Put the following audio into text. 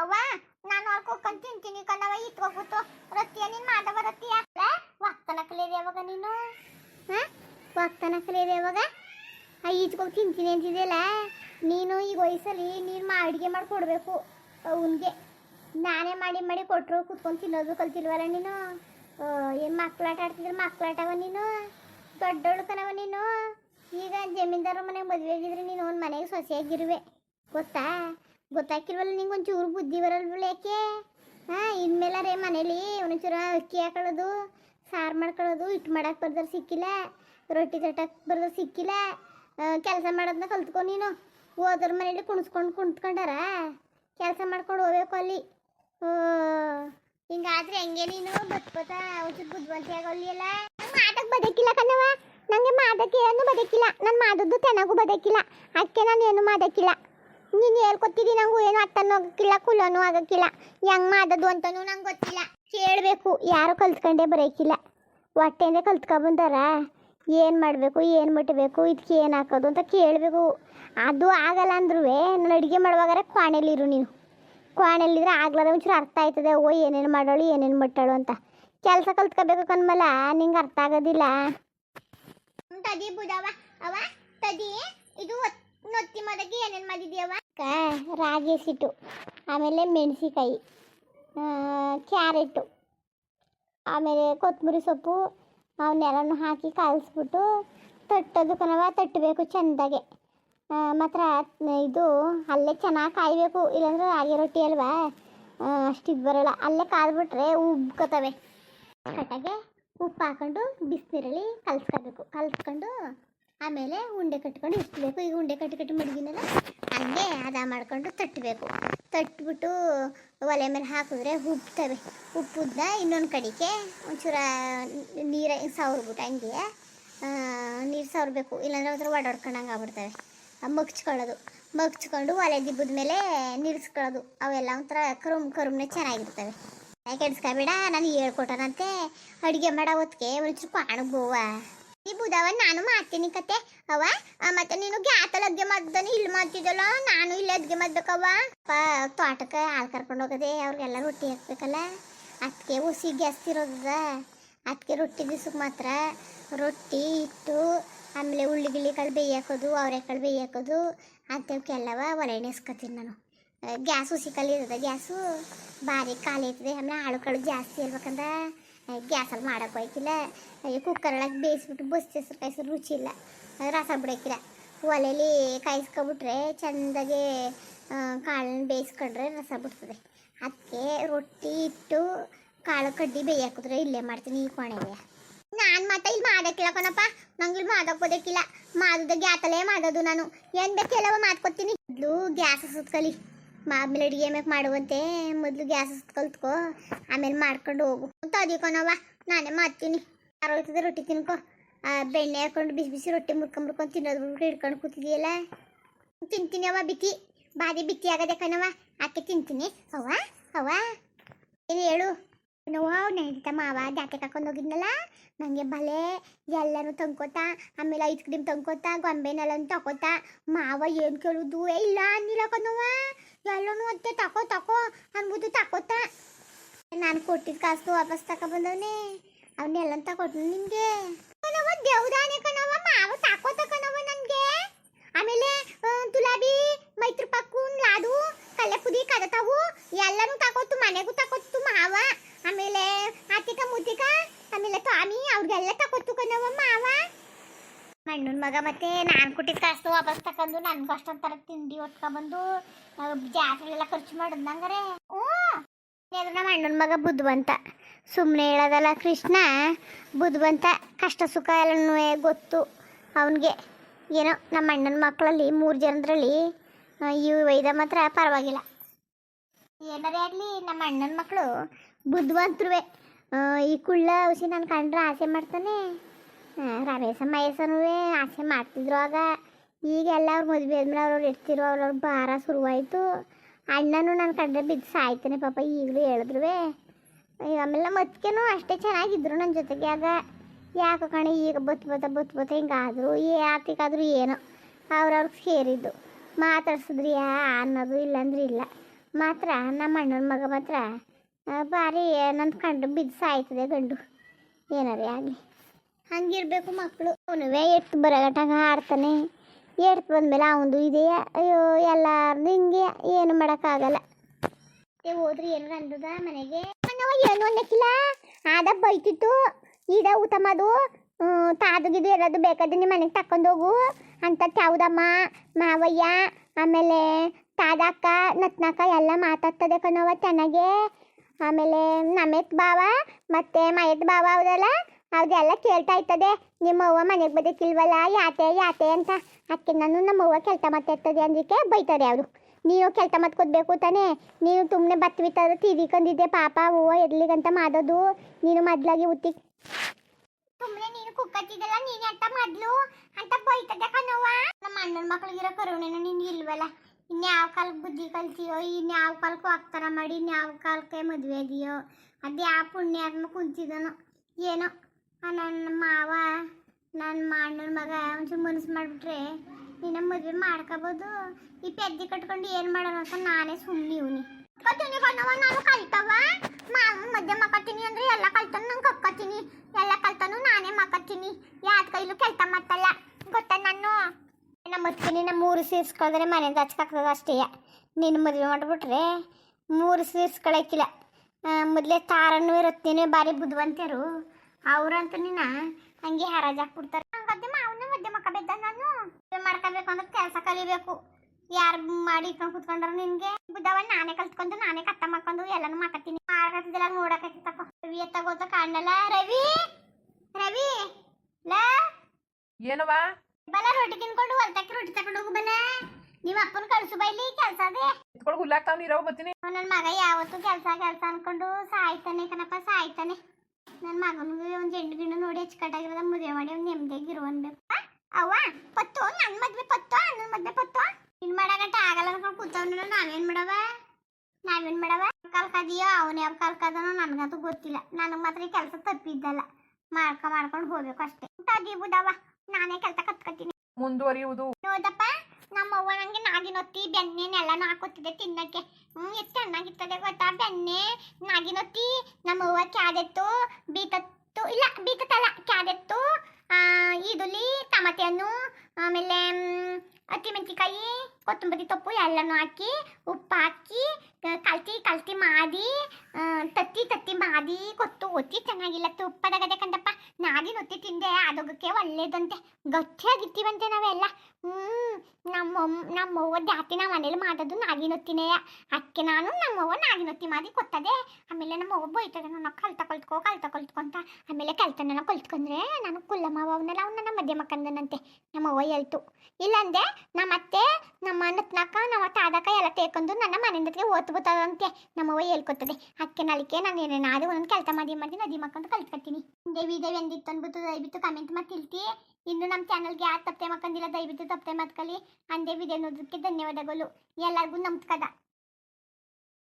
ಅವ್ವ, ನಾನು ಹಾಕೋಕೊಂಡ್ ತಿಂತೀನಿ ಕಣವ ಇಟ್ಕೋಬಿಟ್ಟು ರೊಟ್ಟಿಯ, ನೀನ್ ಮಾಡವ ರೊಟ್ಟಿಯ? ಒಕ್ಕನ ಕಲಿಯದೆ ಯಾವಾಗ ನೀನು? ಹಾ? ವಾಗ್ತನ ಕಲಿಯದೆ ಯಾವಾಗ? ಈಚ್ಕೊಂಡು ತಿಂತೀನಿ ಅಂತಿದೆಯಲ್ಲ ನೀನು ಈಗ ವಯಸ್ಸಲ್ಲಿ ನೀನು ಮಾ ಅಡುಗೆ ಮಾಡಿ ಕೊಡಬೇಕು, ಅವನಿಗೆ. ನಾನೇ ಮಾಡಿ ಮಾಡಿ ಕೊಟ್ಟರು ಕುತ್ಕೊಂಡು ತಿನ್ನೋದು ಕಲ್ತಿಲ್ವಲ್ಲ ನೀನು? ಏನು ಮಕ್ಕಳಾಟ ಆಡ್ತಿದ್ರೆ ಆಟವ ನೀನು? ದೊಡ್ಡವಳು ಕಣವ ನೀನು? ಈಗ ಜಮೀನ್ದಾರ ಮನೆಗೆ ಮದುವೆ ಆಗಿದ್ರೆ ನೀನು ಒಂದು ಮನೆಗೆ ಸೊಸೆಯಾಗಿರುವೆ ಗೊತ್ತಾ? ಗೊತ್ತಾಕಿಲ್ವಲ್ಲ ನಿಂಗೆ ಒಂಚೂರು ಬುದ್ಧಿ ಬರಲ್ವಲ್ಲ ಯಾಕೆ? ಹಾಂ ರೇ ಮನೇಲಿ ಒಂಚೂರು ಅಕ್ಕಿ ಹಾಕೊಳ್ಳೋದು, ಸಾರು ಮಾಡ್ಕೊಳ್ಳೋದು, ಹಿಟ್ಟು ಮಾಡಕ್ಕೆ ಬರ್ದ್ರೆ ಸಿಕ್ಕಿಲ್ಲ, ರೊಟ್ಟಿ ತಟ್ಟಕ್ಕೆ ಬರ್ದ್ರೆ ಸಿಕ್ಕಿಲ್ಲ ಕೆಲಸ ಮಾಡೋದನ್ನ ಕಲ್ತ್ಕೊ ನೀನು. ಹೋದ್ರ ಮನೇಲಿ ಕುಣಿಸ್ಕೊಂಡು ಕುಂತ್ಕೊಂಡಾರ, ಕೆಲಸ ಮಾಡ್ಕೊಂಡು ಹೋಗ್ಬೇಕು ಅಲ್ಲಿ. ಹಿಂಗಾದ್ರೆ ಹೆಂಗೆ ನೀನು? ಬತ್ ಬತ್ತ ಒಂಚೂರು ಬುದ್ಧಿವಂತಿ ಆಗೋಲ್ಲ ಮಾದಕ್ಕೆ ಬದಕಿಲ್ಲ ಕಣವ ನನಗೆ ಮಾದಕ್ಕೆ ಏನು ಬದಕಿಲ್ಲ. ನಾನು ಮಾದದ್ದು ತೆನಗೂ ಬದಕಿಲ್ಲ. ಅದಕ್ಕೆ ನಾನು ಏನು ಮಾದಕ್ಕಿಲ್ಲ ನೀನು ಹೇಳ್ಕೊತಿದ್ದೀನಿ ನಂಗೂ ಏನು ಅರ್ಥನೂ ಆಗಕ್ಕಿಲ್ಲ ಕುಲನೂ ಆಗಕ್ಕಿಲ್ಲ. ಹೆಂಗ್ ಮಾಡೋದು ಅಂತನೂ ನಂಗೆ ಗೊತ್ತಿಲ್ಲ. ಕೇಳಬೇಕು, ಯಾರು ಕಲ್ತ್ಕೊಂಡೇ ಬರೋಕ್ಕಿಲ್ಲ ಹೊಟ್ಟೆಯಿಂದ ಕಲ್ತ್ಕೊಬಂದಾರ? ಏನು ಮಾಡಬೇಕು, ಏನು ಮುಟ್ಟಬೇಕು ಇದಕ್ಕೆ ಏನು ಹಾಕೋದು ಅಂತ ಕೇಳಬೇಕು. ಅದು ಆಗಲ್ಲ ಅಂದ್ರೂ ನಾನು ಅಡುಗೆ ಮಾಡುವಾಗಾರೆ ಕ್ವಾಣೆಲಿರು ನೀನು. ಕ್ವಾಣೆಲಿದ್ರೆ ಆಗ್ಲಾರ ಒಂಚೂರು ಅರ್ಥ ಆಯ್ತದೆ, ಓ, ಏನೇನು ಮಾಡೋಳು, ಏನೇನು ಮುಟ್ಟಾಳು ಅಂತ. ಕೆಲಸ ಕಲ್ತ್ಕೋಬೇಕು ಕಣ್ಮಲ್ಲ ನಿಂಗೆ ಅರ್ಥ ಆಗೋದಿಲ್ಲ. ತದಿ ಬುಡವ ಅವ ತದಿ, ಇದು ನೊತ್ತಿ ಮಾಡೋಕೆ ಏನೇನು ಮಾಡಿದ್ಯವ ರಾಗಿ ಹಸಿಟ್ಟು ಆಮೇಲೆ ಮೆಣಸಿಕಾಯಿ ಕ್ಯಾರೆಟು, ಆಮೇಲೆ ಕೊತ್ತಂಬರಿ ಸೊಪ್ಪು ಅವನ್ನೆಲ್ಲನೂ ಹಾಕಿ ಕಲಸ್ಬಿಟ್ಟು ತಟ್ಟೋದು ಕಣವ ತಟ್ಟಬೇಕು ಚೆಂದಾಗೆ. ಮಾತ್ರ ಇದು ಅಲ್ಲೇ ಚೆನ್ನಾಗಿ ಕಾಯಬೇಕು, ಇಲ್ಲಾಂದ್ರೆ ರಾಗಿ ರೊಟ್ಟಿ ಅಲ್ವಾ? ಅಷ್ಟು ಇದು ಬರೋಲ್ಲ. ಅಲ್ಲೇ ಕಾದ್ಬಿಟ್ರೆ ಉಬ್ಕೋತವೆ. ಕಟ್ಟಾಗೆ ಉಪ್ಪು ಹಾಕೊಂಡು ಬಿಸಿನೀರಲ್ಲಿ ಕಲಿಸ್ಕೋಬೇಕು. ಕಲಿಸ್ಕೊಂಡು ಆಮೇಲೆ ಉಂಡೆ ಕಟ್ಕೊಂಡು ಇಟ್ಬೇಕು. ಈಗ ಉಂಡೆ ಕಟ್ಟಿ ಕಟ್ಟಿ ಮಡಗಿನಲ್ಲ, ಹಂಗೆ ಅದ ಮಾಡ್ಕೊಂಡು ತಟ್ಟಬೇಕು ತಟ್ಬಿಟ್ಟು ಒಲೆ ಮೇಲೆ ಹಾಕಿದ್ರೆ ಉಬ್ತವೆ ಉಪ್ಪುದ್ದ ಇನ್ನೊಂದು ಕಡೆಗೆ ಒಂಚೂರ ನೀರು ಸವ್ರ್ಬಿಟ್ಟು ಹಂಗೆ ನೀರು ಸವ್ರಬೇಕು. ಇಲ್ಲಾಂದ್ರೆ ಒಂಥರ ಒಡಾಡ್ಕೊಂಡಂಗೆ ಆಗ್ಬಿಡ್ತವೆ. ಮಗ್ಚ್ಕೊಳ್ಳೋದು. ಮಗ್ಚ್ಕೊಂಡು ಒಲೆ ದಿಬ್ಬದ ಮೇಲೆ ನಿಲ್ಸ್ಕೊಳ್ಳೋದು. ಅವೆಲ್ಲ ಒಂಥರ ಕರುಮ್ ಕರುಮ್ನೆ ಚೆನ್ನಾಗಿರ್ತವೆ. ಕೆಡ್ಸ್ಕೊಬೇಡ ನಾನು ಹೇಳ್ಕೊಟ್ಟನಂತೆ. ಅಡುಗೆ ಮಾಡೋ ಹೊತ್ತಿಗೆ ಒಂಚೂರು ಕಾಣಬೋವ ಬೋವ ಈ ಬುಧವ ನಾನು ಮಾಡ್ತೀನಿ ಕತೆ ಅವ ಮತ್ತೆ ನೀನು ಗ್ಯಾತಲ್ ಅದ್ಗೆ ಮಾಡ್ದಾನೆ, ಇಲ್ಲಿ ಮಾಡ್ತಿದ್ದಲ್ಲ ನಾನು ಇಲ್ಲಿ ಅದ್ಗೆ ಮಾಡ್ಬೇಕವ್ವ. ಪ ತೋಟಕ್ಕೆ ಹಾಲು ಕರ್ಕೊಂಡು ಹೋಗದೆ, ಅವ್ರಿಗೆಲ್ಲ ರೊಟ್ಟಿ ಹಾಕ್ಬೇಕಲ್ಲ. ಅದಕ್ಕೆ ಉಸಿ ಗ್ಯಾಸ್ ಇರೋದ ಅದಕ್ಕೆ ರೊಟ್ಟಿ ದಿವ್ಸಕ್ಕೆ ಮಾತ್ರ. ರೊಟ್ಟಿ ಇಟ್ಟು, ಆಮೇಲೆ ಉಳ್ಳಿಗಿಳ್ಳಿ ಕಾಳು ಅವರೇ ಅವರೆಕಾಳು ಬೇಯ್ಯಾಕೋದು ಅಂಥವಕ್ಕೆಲ್ಲವ ಒಲೆ ಎಣ್ಣೆಸ್ಕೊತೀನಿ ನಾನು. ಗ್ಯಾಸ್ ಉಸಿ ಕಲಿ ಇರ್ತದೆ, ಗ್ಯಾಸು ಭಾರಿ ಖಾಲಿ ಐತದೆ, ಆಮೇಲೆ ಆಳುಗಳು ಜಾಸ್ತಿ ಇರ್ಬೇಕಂದ. ಗ್ಯಾಸಲ್ಲಿ ಮಾಡೋಕೆ ಹೋಯ್ಕಿಲ್ಲ. ಕುಕ್ಕರ್ ಒಳಗೆ ಬೇಯಿಸ್ಬಿಟ್ಟು ಬಸ್ತಿ ಹೆಸ್ರು ಕಾಯಿಸೋ ರುಚಿ ಇಲ್ಲ. ರಸ ಬಿಡೋಕ್ಕಿಲ್ಲ. ಒಲೆಯಲ್ಲಿ ಕಾಯಿಸ್ಕೊಬಿಟ್ರೆ ಚೆಂದಾಗೆ ಕಾಳನ್ನ ಬೇಯಿಸ್ಕೊಂಡ್ರೆ ರಸ ಬಿಡ್ತದೆ. ಅದಕ್ಕೆ ರೊಟ್ಟಿ ಇಟ್ಟು ಕಾಳು ಕಡ್ಡಿ ಬೇಯಾಕಿದ್ರೆ ಇಲ್ಲೇ ಮಾಡ್ತೀನಿ ಈ ಕೋಣೆಗೆ ನಾನು ಮತ್ತೆ ಇಲ್ಲಿ ಮಾಡೋಕ್ಕಿಲ್ಲ ಕಣಪ್ಪ. ನಂಗೆ ಇಲ್ಲಿ ಮಾಡೋಕೆ ಬೋದಕ್ಕಿಲ್ಲ ಮಾಡೋದು ಗ್ಯಾತಲ್ಲೇ ಮಾಡೋದು ನಾನು. ಏನು ಬೇಕು ಎಲ್ಲವ ಮಾಡ್ಕೊತೀನಿ ಮೊದಲು ಗ್ಯಾಸ್ ಸುತ್ಕಲಿ ಆಮೇಲೆ ಅಡುಗೆ ಮ್ಯಾಕ್ ಮಾಡುವಂತೆ ಮೊದಲು ಗ್ಯಾಸ್ ಕಲ್ತ್ಕೋ, ಆಮೇಲೆ ಮಾಡ್ಕೊಂಡು ಹೋಗು. ಅಂತ ತದಿಕೊನವ ನಾನೇ ಮಾಡ್ತೀನಿ. ಯಾರೋಯ್ತದೆ ರೊಟ್ಟಿ ತಿನ್ಕೋ. ಬೆಣ್ಣೆ ಹಾಕೊಂಡು ಬಿಸಿ ಬಿಸಿ ರೊಟ್ಟಿ ಮುರ್ಕೊಂಡು ತಿನ್ನೋದು ಬಿಟ್ಟು ಹಿಡ್ಕೊಂಡು ಕೂತಿದೆಯಲ್ಲ? ತಿಂತೀನಿ ಅವ ಬಿತ್ತಿ ಬಾರಿ ಬಿತ್ತಿ ಆಗದೆ ಕಣವ ಆಕೆ ತಿಂತೀನಿ. ಅವ್ವ ಅವ್ವ. ಏನು ಹೇಳು. ನೋವು ನಡೀತ ಮಾವ ಜಾಕೆ ಕರ್ಕೊಂಡು ಹೋಗಿದ್ನಲ್ಲ? ನನಗೆ ಬಲೆ, ಎಲ್ಲನೂ ತಂದ್ಕೊತ, ಆಮೇಲೆ ಐಸ್ ಕ್ರೀಮ್ ತಂಕೋತ ಗೊಂಬೆನೆಲ್ಲ ತಗೋತ ಮಾವ ಏನು ಕೇಳೋದು ಇಲ್ಲ ಅನ್ನಿಲ್ಲ ಕಣವ ಎಲ್ಲನೂ ಅತ್ತೆ ತಕೋ ತಕೋ ಅನ್ಬೋದು ತಕೋತ ನಾನು ಕೊಟ್ಟಿದ್ದ ಕಾಸು ವಾಪಸ್ ತಗೊಬಂದವನೆ ಅವನ್ನೆಲ್ಲ ತಗೊಟ್ಟು ನಿನ್ಗೆ ಕಣವ ದೇವ್ದಾನೆ ಕಣವ ಮಾವ ತಾಕೋತ ಕಣವ ನನಗೆ ಆಮೇಲೆ ತುಲಾಬಿ ಮೈತ್ರಿ ಪಕ್ಕುನ್ ಲಾದು ಕಲ್ಲೆ ಪುದಿ ಕದತಾವು ಎಲ್ಲನೂ ತಕೋತು ಮನೆಗೂ ತಕೋತು ಮಾವ ಆಮೇಲೆ ಆತಿಕ ಮುತಿಕ ಆಮೇಲೆ ಟಾಮಿ ಅವ್ರಿಗೆಲ್ಲ ತಕೋತು ಕಣವ ಮಾವ ಮಣ್ಣನ ಮಗ ಮತ್ತೆ ನಾನು ಕೊಟ್ಟಿದ್ದ ಕಾಸು ವಾಪಸ್ ತಕೊಂಡು ನನ್ಗೆ ಅಷ್ಟೊಂಥರ ತಿಂಡಿ ಒಟ್ಕೊಂಡ್ಬಂದು ಜಾತ್ರೆ ಎಲ್ಲ ಖರ್ಚು ಮಾಡಿದಂಗಾರೆ ಹ್ಞೂ. ನಮ್ಮ ಅಣ್ಣನ ಮಗ ಬುದ್ಧವಂತ. ಸುಮ್ಮನೆ ಹೇಳೋದಲ್ಲ ಕೃಷ್ಣ, ಬುದ್ಧವಂತ ಕಷ್ಟ ಸುಖ ಎಲ್ಲನೂ ಗೊತ್ತು. ಅವನಿಗೆ ಏನೋ ನಮ್ಮ ಅಣ್ಣನ ಮಕ್ಕಳಲ್ಲಿ ಮೂರು ಜನರಲ್ಲಿ ಇವು ವೈದ ಮಾತ್ರ ಪರವಾಗಿಲ್ಲ. ಏನಾರೇ ಆಗಲಿ ನಮ್ಮ ಅಣ್ಣನ ಮಕ್ಕಳು ಬುದ್ಧಿವಂತರುವೆ. ಈ ಕುಳ್ಳ ಔಷಧಿ ನಾನು ಕಂಡ್ರೆ ಆಸೆ ಮಾಡ್ತಾನೆ. ರಮೇಶ ಮಹೇಶನೂ ಆಸೆ ಮಾಡ್ತಿದ್ರು ಆಗ ಈಗ ಎಲ್ಲ ಅವ್ರ ಮದುವೆ ಆದ್ಮೇಲೆ ಅವ್ರವ್ರು ಇರ್ತಿರೋ ಅವ್ರವ್ರ ಭಾರ ಶುರುವಾಯಿತು. ಅಣ್ಣನೂ ನನ್ನ ಕಂಡ್ರೆ ಬಿದ್ದು ಸಾಯ್ತಾನೆ ಪಾಪ ಈಗಲೂ ಹೇಳಿದ್ರು ಆಮೇಲೆ ಮತ್ಕೆನೂ ಅಷ್ಟೇ ಚೆನ್ನಾಗಿದ್ರು ನನ್ನ ಜೊತೆಗೆ. ಆಗ ಯಾಕೆ ಕಣೆ ಈಗ ಬತ್ ಬತ್ತ ಬತ್ ಬತ್ತ ಹಿಂಗಾದ್ರು ಏ ಆತಿಗಾದ್ರು ಏನೋ ಅವ್ರವ್ರಿಗೆ ಸೇರಿದ್ದು. ಮಾತಾಡ್ಸಿದ್ರಿ ಯಾ ಅನ್ನೋದು ಇಲ್ಲಾಂದ್ರೆ ಇಲ್ಲ. ಮಾತ್ರ ನಮ್ಮ ಅಣ್ಣನ ಮಗ ಮಾತ್ರ ಭಾರಿ ನನ್ನ ಕಂಡು ಬಿದ್ದು ಸಾಯ್ತದೆ ಗಂಡು. ಏನಾರೇ ಆಗಲಿ. ಹಂಗಿರ್ಬೇಕು ಮಕ್ಕಳು ಅವನುವೇ ಎತ್ತು ಬರಗಟ್ಟಾಗ ಆಡ್ತಾನೆ ಎಡ್ತು ಬಂದಮೇಲೆ ಅವನದು ಇದೆಯಾ ಅಯ್ಯೋ, ಎಲ್ಲಾರ್ದು ಹಿಂಗೆ ಏನು ಮಾಡೋಕ್ಕಾಗಲ್ಲ. ಹೋದ್ರಿ, ಏನು ಅಂದದ ಮನೆಗೆ? ಏನು ಅನ್ನಕ್ಕಿಲ್ಲ ಆದ ಬೈತಿತ್ತು. ಊಟ ಮಾಡು. ತಾದುಗಿದು ಎಲ್ಲದು ಬೇಕಾದ್ರೆ ನಿಮ್ಮ ಮನೆಗೆ ತಕ್ಕೊಂಡು ಹೋಗು. ಅಂತ ಚಾವುದಮ್ಮ ಮಾವಯ್ಯ, ಆಮೇಲೆ ತಾದಕ್ಕ, ನತ್ನಕ್ಕ ಎಲ್ಲ ಮಾತಾಡ್ತದೆ ಕಣವ ಚೆನ್ನಾಗೆ. ಆಮೇಲೆ ನಮೇತ್ ಬಾವ ಮತ್ತೆ ಮಯತ್ ಬಾವ ಅವರಲ್ಲ ಅವ್ದೆಲ್ಲ ಕೇಳ್ತಾ ಇರ್ತದೆ. ನಿಮ್ಮ ಅವ್ವ ಮನೆಗೆ ಬದುಕಿಲ್ವಲ್ಲ? ಯಾತೆ ಯಾತೆ ಅಂತ. ಅಕ್ಕೆ ನಾನು ನಮ್ಮವ್ವ ಕೇಳ್ತಾ ಕೆಲಸ ಮಾತಾಡ್ತದೆ ಅಂದಕ್ಕೆ ಬೈತಾರೆ ಅವರು. ನೀನು ಕೆಲಸ ಮಾಡ್ಕೊಡ್ಬೇಕು ತಾನೇ. ನೀನು ಸುಮ್ಮನೆ ಬತ್ವಿತರ ತಿರಿಕೊಂಡಿದ್ದೆ ಪಾಪ ಹೂವು ಎರ್ಲಿಗಂತ ಮಾಡೋದು. ನೀನು ಮೊದ್ಲಾಗಿ ಉತ್ತಿ ಸುಮ್ಮನೆ ನೀನು ಕುಕ್ಕತ್ತಿದ್ದಲ್ಲ, ನೀನು ಅಂತ ಮೊದ್ಲು? ಅಂತ ಬೈತದೆ ಕಣವ್ವ. ನಮ್ಮ ಅಣ್ಣನ ಮಕ್ಳಿಗಿರೋ ಕರುಣೆನ ನೀನು ಇಲ್ವಲ್ಲ? ಇನ್ಯಾವ ಕಾಲಕ್ಕೆ ಬುದ್ಧಿ ಕಲ್ತಿಯೋ ಇನ್ಯಾವ ಕಾಲಕ್ಕೂ ಹೋಗ್ತಾರ ಮಾಡಿ ಇನ್ಯಾವ ಕಾಲಕ್ಕೆ ಮದುವೆ ಇದೆಯೋ ಅದು ಯಾವ ಪುಣ್ಯಾತ್ಮ ಕುಂತಿದನೋ, ಏನೋ. ನನ್ನ ಮಾವ ನನ್ನ ಮಾಣ್ಣನ ಮಗ ಒಂಚೂರು ಮನಸ್ಸು ಮಾಡಿಬಿಟ್ರೆ ನಿನ್ನ ಮದುವೆ ಮಾಡ್ಕೋಬೋದು. ಈ ಪೆದ್ದಿ ಕಟ್ಕೊಂಡು ಏನು ಮಾಡೋಣ ಅಂತ ನಾನೇ ಸುಮ್ಮನೆ ಇವನಿ. ಕತ್ತೀನಿ ಕಣ್ಣವ ನಾನು ಕಲ್ತವ ಮಾವ ಮದುವೆ ಮಕ್ಕತ್ತೀನಿ ಅಂದ್ರೆ ಎಲ್ಲ ಕಲ್ತಾನು, ನಂಗೆ ಕಕ್ಕತ್ತೀನಿ ಎಲ್ಲ ಕಲ್ತಾನು ನಾನೇ ಮಕ್ಕತ್ತೀನಿ ಯಾವ್ದು ಕೈಲೂ ಕೆಲ್ತ ಮತ್ತಲ್ಲ ಗೊತ್ತ ನಾನು ನಮ್ಮ ಅತ್ತಿಗೆ ನಮ್ಮ ಮೂರು ಸೀರ್ಸ್ಕೊಳ್ದ್ರೆ ಮನೆಯಿಂದ ಹಚ್ಕಾಕ್ತದ ಅಷ್ಟೇ. ನಿನ್ನ ಮದುವೆ ಮಾಡಿಬಿಟ್ರೆ ಮೂರು ಸೇರಿಸ್ಕೊಳಕ್ಕಿಲ್ಲ ಮೊದಲೇ ತಾರನ್ನು ಇರುತ್ತೇನೆ, ಬಾರಿ ಬುದ್ಧಿವಂತರು. ಅವ್ರಂತೂ ನಿನ್ನ ಹಂಗೆ ಹರಾಜ್ ಹಾಕ್ಬಿಡ್ತಾರೆ ಹಂಗಂತೆ ಮಾವನ ಮಧ್ಯೆ ಮಕ್ಕ ಬೆದ್ದ ನಾನು. ಮಾಡ್ಕೋಬೇಕು ಅಂದ್ರೆ ಕೆಲಸ ಕಲಿಬೇಕು. ಯಾರು ಮಾಡಿ ಇಟ್ಕೊಂಡು ಕುತ್ಕೊಂಡ್ರ ನಿನ್ಗೆ? ಬುದ್ಧವ ನಾನೇ ಕಲ್ತ್ಕೊಂಡು ನಾನೇ ಕತ್ತ ಮಾಡ್ಕೊಂಡು ಎಲ್ಲಾನು ಮಾಕತ್ತೀನಿ ಮಾರ್ಗತ್ತಿಲ್ಲ ನೋಡಕತ್ತಿತ್ತಪ್ಪ ರವಿ ಎತ್ತಾಗೋತ ಕಾಣಲ್ಲ ರವಿ! ರವಿ! ಲಾ! ಏನವ ಬಲ ರೊಟ್ಟಿ ತಿನ್ಕೊಂಡು ಹೊಲ್ತಕ್ಕೆ ರೊಟ್ಟಿ ತಕೊಂಡು ಹೋಗು ಬಲ. ನಿಮ್ಮ ಅಪ್ಪನ ಕಳ್ಸು ಬೈಲಿ ಕೆಲಸ ಅದೇ. ಹುಲ್ಲಾಗ್ತಾವ್ ನೀರವ್ ನನ್ನ ಮಗ ಯಾವತ್ತು ಕೆಲಸ ಕೆಲಸ ಅನ್ಕೊಂಡು ಸಾಯ್ತಾನೆ ಕಣಪ್ಪ ಸಾಯ್ತಾನೆ. ನನ್ನ ಮಗನಿಗೆ ಒಂದು ಹೆಣ್ಣು ಗಿಣ್ಣು ನೋಡಿ ಹೆಚ್ಚುಕಟ್ಟಾಗಿರೋದ ಮದುವೆ ಮಾಡಿ ಒಂದು ನೆಮ್ಮದಿಯಾಗಿರು ಅನ್ಬೇಕು? ಅವ್ವ ಪತ್ತು ನನ್ನ ಮದ್ವೆ ಪತ್ತು ನನ್ನ ಮದ್ವೆ ಪತ್ತು. ಇನ್ ಮಾಡಾಗಟ್ಟ ಆಗಲ್ಲ ಅನ್ಕೊಂಡು ಕೂತವ್ನ ನಾವೇನ್ ಮಾಡವ? ನಾವೇನ್ ಮಾಡವ? ಕಾಲ್ ಕದಿಯೋ ಅವನ ಯಾವ ಕಾಲ್ ಕದನೋ ನನಗಂತೂ ಗೊತ್ತಿಲ್ಲ. ನನಗೆ ಮಾತ್ರ ಕೆಲಸ ತಪ್ಪಿದ್ದಲ್ಲ. ಮಾಡ್ಕೊ ಮಾಡ್ಕೊಂಡು ಹೋಗ್ಬೇಕು ಅಷ್ಟೇ. ತದಿ ಬುದವ ನಾನೇ ಕೆಲಸ ಕತ್ಕೊತೀನಿ. ಮುಂದುವರಿಯುವುದು. ನೋದಪ್ಪ ನಮ್ಮವ್ವ ನಂಗೆ ನಾಗಿನೊತ್ತಿ ಬೆಣ್ಣೆನೆಲ್ಲನೂ ಹಾಕೋತಿದ್ದೆ ತಿನ್ನಕ್ಕೆ. ಹ್ಮ್, ಎಷ್ಟು ಚೆನ್ನಾಗಿರ್ತದೆ ಗೊತ್ತಾ ಬೆಣ್ಣೆ ನಾಗಿನೊತ್ತಿ ನಮ್ಮವ್ವ ಕ್ಯಾದೆತ್ತು ಬೀತತ್ತು ಇಲ್ಲ ಬೀತತ್ತಲ್ಲ ಕ್ಯಾದೆತ್ತು ಈರುಳ್ಳಿ ಟಮಾಟೆ ಹಣ್ಣು ಆಮೇಲೆ ಮ್, ಹಸಿಮೆಣಸಿಕಾಯಿ ಕೊತ್ತಂಬರಿ ಸೊಪ್ಪು ಎಲ್ಲನೂ ಹಾಕಿ ಉಪ್ಪು ಹಾಕಿ ಕಲ್ತಿ ಕಲ್ತಿ ಮಾಡಿ ತತ್ತಿ ತತ್ತಿ ಮಾಡಿ ಕೊತ್ತು. ಒತ್ತಿ ಚೆನ್ನಾಗಿಲ್ಲ. ತುಪ್ಪದಾಗದೆ ಕಂದಪ್ಪ. ನಾಗಿನ ಒತ್ತಿ ತಿಂದೆ. ಆರೋಗ್ಯಕ್ಕೆ ಒಳ್ಳೇದಂತೆ. ಗಟ್ಟಿಯಾಗಿತ್ತೀವಂತೆ ನಾವೆಲ್ಲ. ಹ್ಮ್ ನಮ್ಮ ನಮ್ಮವ್ವ ಜಾತಿ ನಾವು ಮನೇಲಿ ಮಾಡೋದು ನಾಗಿನೊತ್ತಿನೇ ಅಕ್ಕೆ ನಾನು ನಮ್ಮವ್ವ ನಾಗಿನೊತ್ತಿ ಮಾಡಿ ಕೊತ್ತದೆ. ಆಮೇಲೆ ನಮ್ಮವ್ವ ಬೈತದೆ ನನ್ನ ಕಲ್ತ ಕಲ್ತ್ಕೋ ಕಲ್ತ ಕಲ್ತ್ಕೊಂತ ಆಮೇಲೆ ಕಲ್ತನ ಕಲ್ತ್ಕೊಂಡ್ರೆ ನಾನು ಕುಲ್ಲಮ್ಮ ಅವನ್ನೆಲ್ಲ ಅವ್ನ ನಮ್ಮ ಮಧ್ಯೆ ಮಕ್ಕಂದನಂತೆ ನಮ್ಮವ್ವ ಹೇಳ್ತು. ಇಲ್ಲಂದೆ ನಮ್ಮ ಅತ್ತೆ ನಮ್ಮ ಅಣ್ಣತ್ನಾಕ ನಮ್ಮ ತಾದಕ ಎಲ್ಲ ತೇಕೊಂಡು ನನ್ನ ಮನೆಯಿಂದಕ್ಕೆ ಓದ್ ಬರ್ತದಂತೆ ನಮ್ಮವ್ವ ಹೇಳ್ಕೊತದೆ ಅಕ್ಕೆ ನಳಿಕೆ ನಾನು ಏನಾದ್ರು ಒಂದೊಂದು ಕೆಲಸ ಮಾಡಿ ಮಾಡಿ ನದಿ ಮಕ್ಕಂದು ಕಲ್ತ್ಕೊತೀನಿ ದೇವಿ ದೇವಿ ಎಂದಿತ್ತು ಅಂದ್ಬಿಟ್ಟು ದಯವಿಟ್ಟು ಕಮೆಂಟ್ ಮಾಡಿ ತಿಳ್ತಿ. ಇನ್ನು ನಮ್ಮ ಚಾನಲ್ಗೆ ಯಾರು ತಪ್ಪೆ ಮಕ್ಕಂದಿಲ್ಲ ದಯವಿಟ್ಟು ತಪ್ಪೆ ಮಾತ್ಕಲಿ ಅಂದೇ ವಿಡಿಯೋ ನೋಡೋದಕ್ಕೆ ಧನ್ಯವಾದಗಳು. ಎಲ್ಲರಿಗೂ ನಮಸ್ಕಾರ.